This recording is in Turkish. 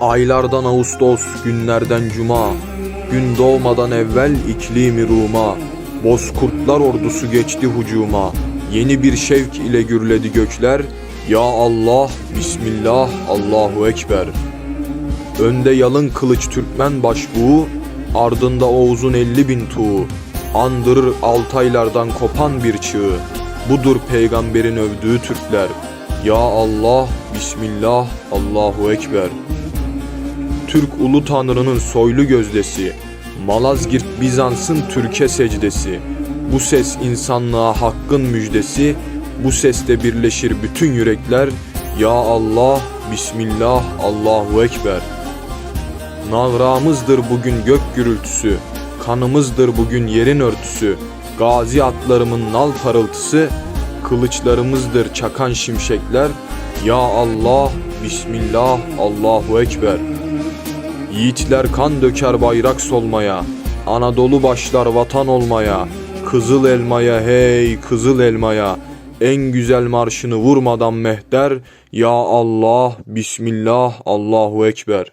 Aylardan Ağustos, günlerden Cuma, gün doğmadan evvel iklimi Ruma, Bozkurtlar ordusu geçti hucuma, yeni bir şevk ile gürledi gökler, Ya Allah, Bismillah, Allahu Ekber. Önde yalın kılıç Türkmen başbuğu, ardında Oğuz'un elli bin tuğu, andırır Altaylardan kopan bir çığı, budur peygamberin övdüğü Türkler. Ya Allah, Bismillah, Allahu Ekber. Türk ulu tanrının soylu gözdesi, Malazgirt Bizans'ın Türkiye secdesi. Bu ses insanlığa hakkın müjdesi, bu seste birleşir bütün yürekler. Ya Allah, Bismillah, Allahu Ekber. Navramızdır bugün gök gürültüsü, kanımızdır bugün yerin örtüsü. Gazi atlarımın nal parıltısı, kılıçlarımızdır çakan şimşekler. Ya Allah, Bismillah, Allahu Ekber. Yiğitler kan döker bayrak solmaya, Anadolu başlar vatan olmaya, Kızıl elmaya hey kızıl elmaya, en güzel marşını vurmadan mehter, Ya Allah, Bismillah, Allahu Ekber.